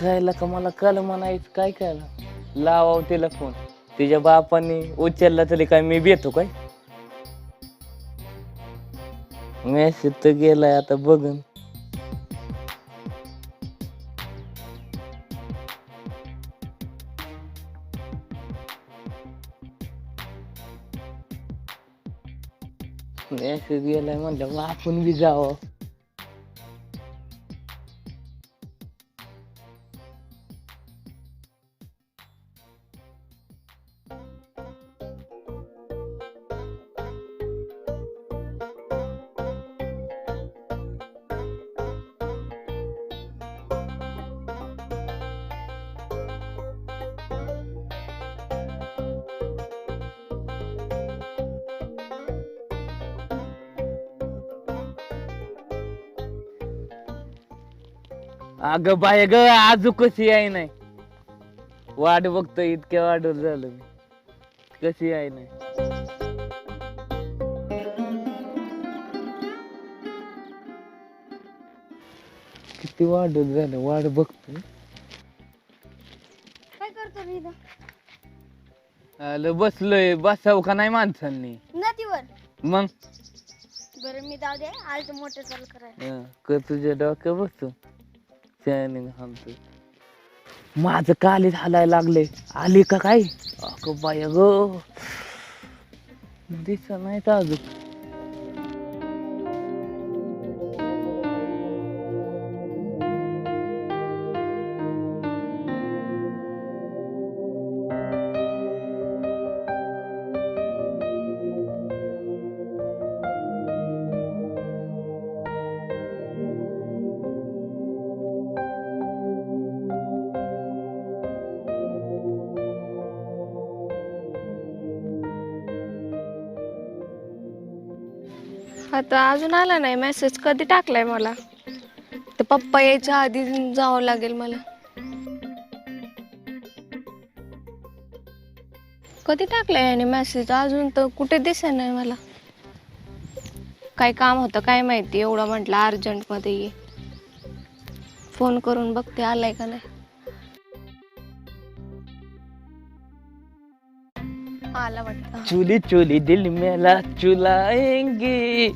करायला का मला कल म्हणायचं? काय करायला लावाव तिला फोन तिच्या बापाने उचलला तरी काय मी भेटतो काय? मेसेज तर गेलाय आता बघन. मेसेज गेलाय म्हणलं मग आपण बी जावं. अगं बाय ग आजू कशी आहे नाही? वाट बघतो इतक्या वाढवर झालं मी. कशी आहे नाही? किती वाढत झालं वाट बघतो काय करतो रे इथं? आलं बसलोय बसाव का नाही माणसांनी? नदीवर. मग? बरं मी जाऊ दे आज मोटर चालू करायला. हं, कर तुझ्या डोक्या बसतो शायनिंग हाणतो माझं कालीच हालायला लागले. आली का काय? अगं बाय ग दिसत नाही तर अजून. आता अजून आला नाही मेसेज कधी टाकलाय मला? तर पप्पा यायच्या आधी जावं लागेल मला. कधी टाकलाय याने मेसेज अजून तर कुठे दिसे नाही मला. काय काम होतं काय माहिती? एवढं म्हटलं अर्जंटमध्ये ये. फोन करून बघते आलाय का नाही? आला वाटतं. चुली चुली दिल मेला चुलाएंगे.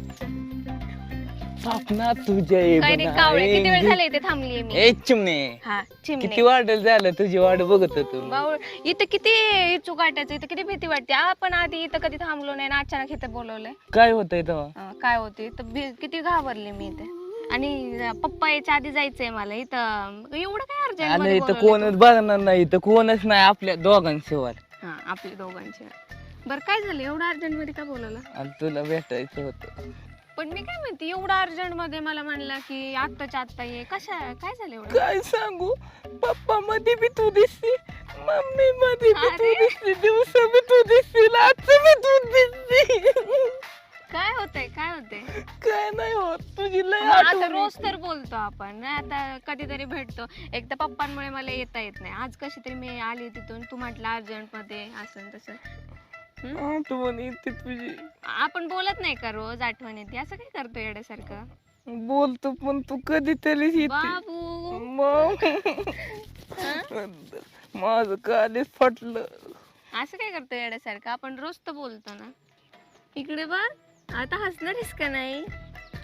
सपना तुझे काय रे कावळे किती वेळ बनाएंगे. झाले इथे थांबलीये मी? ए चिमणे. हा चिमणे. किती वाढल झालं तुझी वाट बघत होतो मी. बावळ इथं किती इचू गाठायचं इथं किती भीती वाटते. आपण आधी इथं कधी थांबलो नाही ना अचानक इथं बोलवलंय. काय होतंय तेव्हा? अं, काय होते इथं भी- किती घाबरले मी इथे. आणि अं, पप्पा यायच्या आधी जायचंय मला इथं एवढं काय आणि अर्जंट इथं कोणच बघणार नाही इथं कोणच नाही आपल्या दोघांशिवाय. आपले दोघांचे बरं काय झालं? एवढं अर्जंटमध्ये का बोलवलं? आणि तुला भेटायचं होतं. पण मी काय म्हणते एवढं अर्जंटमध्ये मला म्हणलं की आत्ताच्या आत्ता ये. कशा काय झालं एवढं? काय सांगू? पप्पा मध्ये बी तू दिसते. मम्मी मध्ये बी तू अरे. दिसते. दिवसा बी तू दिसते. रात्र बी तू दिसते. काय होतंय? काय होतंय? काय नाही होत. तुझी लय मग आता आठवण रोज तर बोलतो आपण. आता कधीतरी भेटतो. एक तर पप्पांमुळे मला येता येत नाही. आज कशी तरी मी आली तिथून. तू म्हटलं अर्जंटमध्ये असं तसं येते. आठवण येते तुझी. आपण बोलत नाही का रोज आठवण येते? असं काय करतो येण्यासारखं बोलतो पण तू कधीतरी येते. बाबू. मग? माझं कालीच फटलं. असं काय करतो येण्यासारखं आपण रोज तर बोलतो ना. इकडे बघ. आता हसणारीस का नाही?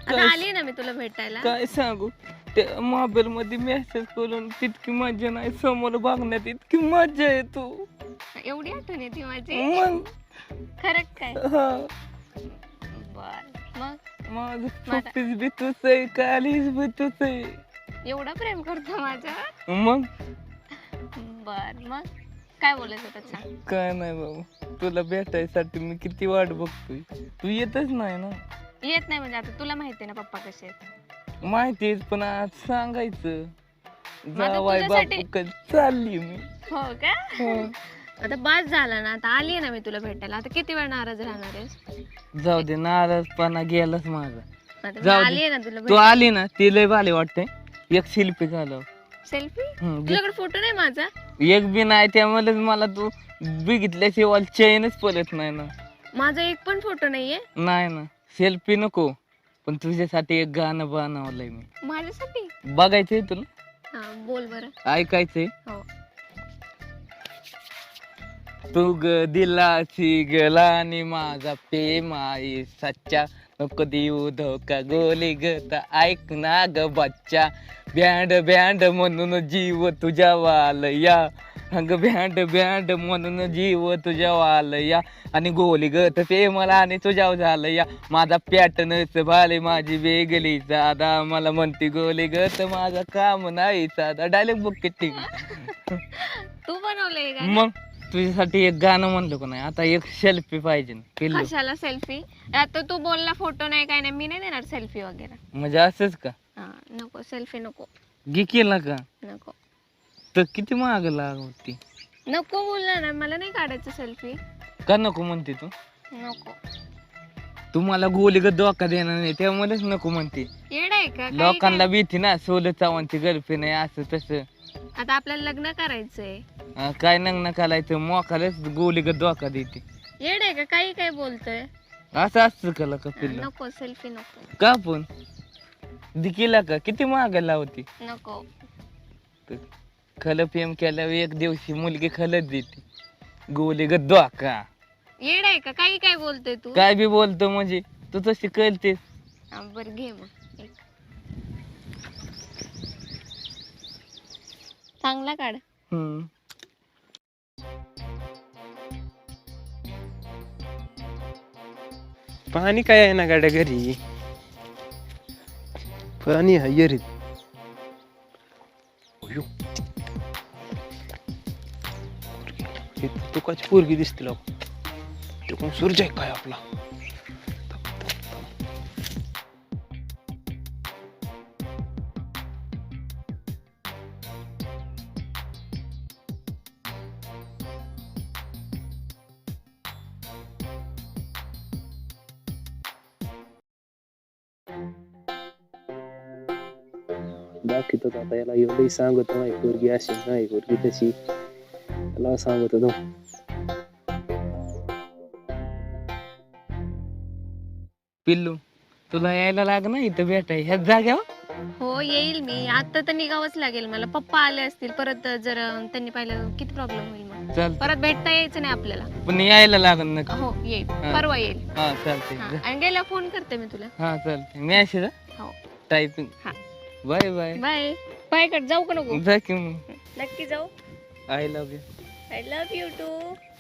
आता? आली ना मी तुला भेटायला. काय सांगू? त्या मोबाईल मध्ये मेसेज करून तितकी मजा नाही समोर बघण्यात इतकी मजा येतो एवढी आठवण येते माझी. मग? खरं काय? हा. बर मग? माझा- पप्पीच बी तूच आहे कालीच बी तूच आहे. एवढं प्रेम करतो माझ्यावर मग? बर मग? काय बोलायचं होतं सांग. काय नाही बाबा तुला भेटायसाठी मी किती वाट बघतोय. तू येतच नाही ना. येत नाही म्हणजे आता तुला माहिती आहे ना पप्पा कसे आहेत? माहितीच पण आज सांगायचं. जावाय तुझ्यासाठी- बापू चालली मी. हो का? हो. आता बास झाला ना आता आली ना मी तुला भेटायला. आता किती वेळ नाराज राहणार आहेस? जाऊ दे नाराजपणा गेलाच माझा. आता मी जाऊ दे. आली ना तुला तू आली ना ती लय भारी वाटते. एक शिल्पी झालं सेल्फी हम्म, तुझ्याकडे फोटो नाही माझा? एक बी नाही त्यामुळेच मला तू बघितल्याशिवाय चैनच पडत नाही ना. माझा एक पण फोटो नाहीये? नाही ना. सेल्फी नको. पण तुझ्यासाठी एक गाणं बनवलंय मी. माझ्यासाठी? बघायचंय तुला? हा बोल बरं. ऐकायचंय? हो. तू ग दिलाची गला आणि माझा प्रेम आहे सच्चा. नको देऊ धोका गोली गत ऐक ना ग बच्चा. बँड बँड म्हणून जीव तुझ्या वालया. अग बँड बँड म्हणून जीव तुझ्या वालया. आणि गोली गत ते मला आणि तुझ्या झालं या माझा पॅटर्नच भाले माझी वेगळी साधा मला म्हणते गोली गत माझा काम नाही साधा. डायरेक्ट बुक किती? तू बनवलंय मग? तुझ्यासाठी एक गाणं म्हणलं का नाही आता एक सेल्फी पाहिजे. ना, पिल्लू. कशाला सेल्फी आता तू बोलला फोटो नाही काय नाही. मी नाही देणार सेल्फी वगैरे. म्हणजे असंच का? हा नको. सेल्फी नको. घे केला का? नको. तर किती महाग लागती नको बोलला ना. मला नाही काढायचं सेल्फी का नको म्हणते तू? नको. तू मला गोली ग धोका देणार नाही. त्यामुळेच नको म्हणते. येड आहे का? काही लोकांना? भीती ना. सोलं चव्हाणची गर्लफ्रेंड आहे असं तसं. आता आपल्याला लग्न करायचंय. काय नग्न करायचं मोकालाच गोली ग धोका देते. येड आहे का? काही काय बोलतोय. असं असतं का का पिल्लू? नको सेल्फी नको. का पण? दिकीला का किती महाग लावती? नको. खल प्रेम केल्यावर एक दिवशी मुलगी खलच देते. गोली ग धोका. येड आहे का? काही काय बोलतोय तू. काय बी बोलतो म्हणजे तू तशी कळतेस हा, बरं घे मग. एक. चांगला काढ. हम्म. पाणी काय आहे ना गाड्या घरी? पाणी आहे येरीत तुकाची पोरगी. दिसते लोक ते कोण सूर्य आहे काय आपला? दाखवतो आता याला एवढंही सांगतो नाही पोरगी अशी नाही पोरगी तशी त्याला सांगत होतो पिल्लू तुला यायला लाग ना इथं भेटाय ह्याच जाग्यावर हो येईल मी. आता तर निघावंच लागेल मला. पप्पा आले असतील परत जर त्यांनी पाहिलं किती प्रॉब्लेम होईल मग. चाल परत भेटता यायचं नाही आपल्याला. पण यायला लागल ना हो येईल. हा. परवा येईल. हा चालते हा, आणि गेला फोन करते मी तुला. हा चालते मॅसेज हो. टायपिंग हा. Bye bye. Bye. Bye cut जाऊ का नको? जा की मग. नक्की जाऊ. I love you I love you too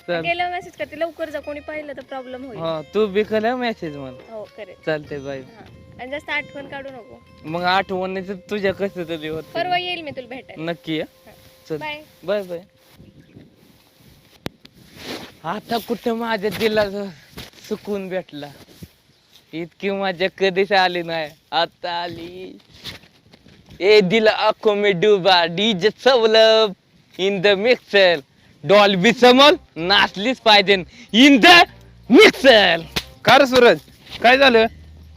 चल. गेला मेसेज करते. लवकर जा. कोणी पाहिलं तर प्रॉब्लेम होईल. हा तू बी करा मेसेज मला. हो करेल. चालते बाय हा. आणि जास्त आठवण काढू नको. मग आठवणीच तुझ्या कसं तरी होत परवा येईल मी तुला भेटायला. नक्की या चल. बाय बाय बाय आता कुठं माझ्या दिलाचा सुकून भेटला? इतकी मजा कधीच आली नाही. आता आली. ए दिला आखो मी डुबा डीजे सवलब इन द मिक्सर। डॉल्बी समोर नाचलीच पाहिजे इन द मिक्सर। का रे सूरज काय झालं?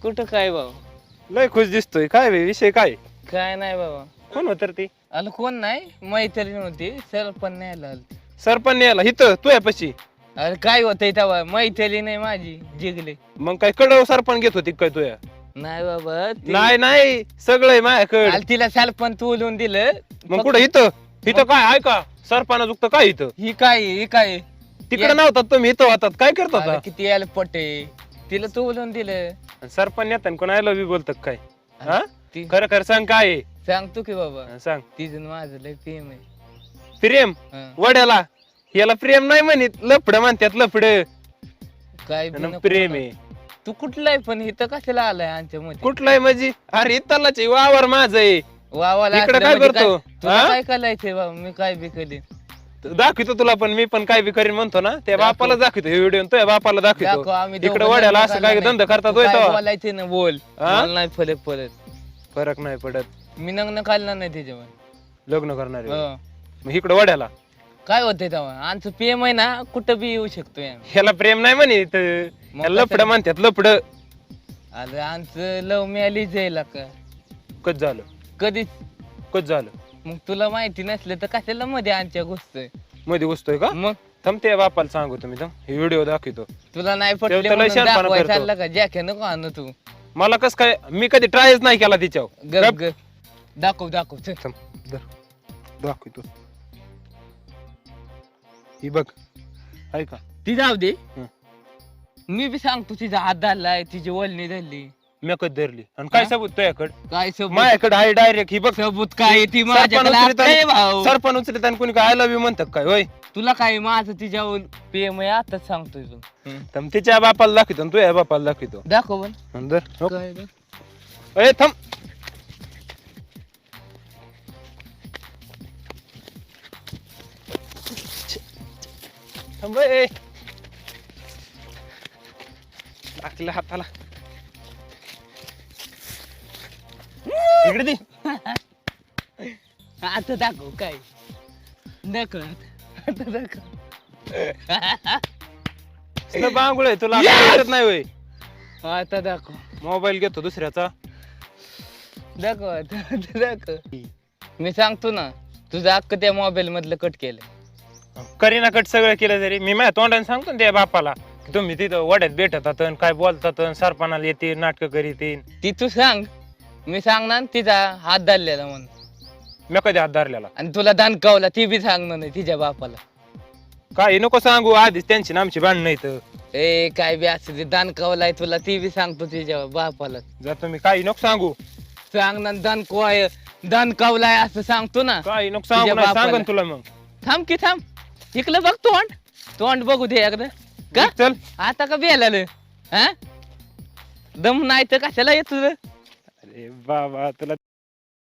कुठं काय बाबा लय खुश दिसतोय. काय बे, विषय काय? काय नाही बाबा कोण होत ती? आलं कोण नाही? मैत्रीण होती सर पण नाही आलं सरपंच यायला इथं तू पशी. अरे काय होतंय तेव्हा? मैथिली नाही माझी जिगले. मग काय कडव सरपंच घेत होती काय तुया? नाही बाबा ती- नाही नाही सगळं माझ्याकडे. तिला सरपंच तोलून दिलं. मग कुठं इथं? इथं काय आहे का? सरपंच उक्त काय इथं? ही काय ही काय तिकडे ये. नव्हतात तुम्ही इथं होतात. काय करत अरे होता किती यायला पटे. तिला तोलून दिलं. सरपंच येतात कोण आय लव्ह यू बोलतात काय? हा? ती खरं खरं सांग काय आहे? सांगतो की बाबा. हा, सांग. तिचं माझं लय प्रेम आहे. प्रेम? हं. वड्याला? याला प्रेम नाही म्हणत लफड म्हणतात लफड. काय बी नको प्रेम. आहे. तू कुठला आहे पण इथं कशाला आलाय आमच्या मध्ये कुठलं आहे माझी अरे इथलाच आहे, वावर माझं आहे वावाला इकडं असलं काय म्हणजे करतो? तुला हा? काय बाबा मी काय बी करीन दाखवतो तुला पण मी पण काय बी करीन म्हणतो ना त्या दाखव. बापाला दाखवतो हे व्हिडिओ तो बापाला दाखव, दाखवतो आम्ही इकडे वड्याला लग्न असं काय धंदा नाही. करतात तू होय काय तेव्हा? बोलायचे ना बोल हा? मला नाही फरक पडत फरक नाही पडत मी नग्न खाल्लं नाही त्याच्यावर लग्न करणार आहे. हं. मग इकडे वड्याला काय होतंय तेव्हा आमचं प्रेम आहे ना कुठं बी येऊ शकतोय आम्ही. ह्याला प्रेम नाही म्हणत मग लफड कसं? म्हणतात लफड. अरे आमचं लव मिळाली जाईल का कच झालं? कधीच कच झालं? मग तुला माहिती नसलं तर कशाला मध्ये आमच्या गोष्टमध्ये घुसतोय का? मग? थांब त्या बापाला सांगू तुम्ही थांब. हे व्हिडिओ दाखवतो. तुला नाही पटले त्याला म्हणून शहाणपणा दाखवायला करतो. चाललं का? जॅके नको आणू तू. मला कस काय मी कधी ट्रायच नाही केला तिच्यावर. गप गप. गप. दाखव दाखव चल. थांब धर. दाखवतो. ही बघ. ऐका. ती जाऊ दे. हं. मी बी सांगतो तिचा हात धरलाय तिची वळणी धरली. मी कधी धरली? आणि काय हा? सबूत तुझ्याकडे? काय सबूत? माझ्याकडे आहे डायरेक्ट ही बघ. सबूत काय आहे ती माझ्याकडे? आणि- भाऊ. सरपण उचलत आणि कोणी काय आय लव्ह यू म्हणतात काय? होय. तुला काय माझं तिच्यावर प्रेम आहे आताच सांगतोय तू तर तिच्या बापाला दाखवतो आणि तुझ्या बापाला दाखवतो. दाखव पण आणि धर. हो. काय रे? ए थांब. थांब ए. लागलं हाताला. इकडे दे. आता दाखव काय. दाखव आता. आता दाखव. बांगुळ आहे तुला आता कळत नाही होय. आता दाखव. मोबाईल घेतो दुसऱ्याचा. दाखव आता आता दाखव. मी सांगतो ना तुझं अख्खं त्या मोबाईल मधलं कट केलं करीना कट सगळं केलं तरी मी माझ्या तोंडाने सांगतो ना त्या बापाला. तुम्ही तिथं वड्यात भेटतात आणि काय बोलतात आणि सरपणाला येते नाटक करीत. ती तू सांग. मी सांगणार ना तिचा हात धरलेला म्हणून. मी कधी हात धरलेला? आणि तुला दणकावला ती बी सांगणार नाही तिच्या बापाला. काही नको सांगू आधीच त्यांची ना आमची भांडणं इथं ए काय बी असं ते दणकावलाय तुला ती बी सांगतो तिच्या बापाला. जर तुम्ही काही नको सांगू. सांग ना दणकवाय दणकावलाय असं सांगतो ना. काही नको सांगू तुझ्या नाही बापाला. सांगन तुला मग. थांब की थांब. इकडं बघ तोंड. तोंड बघू दे एकदा. का? चल. आता का बेलाल हा? दम नाही तर कशाला येत तुझं अरे बाबा तुला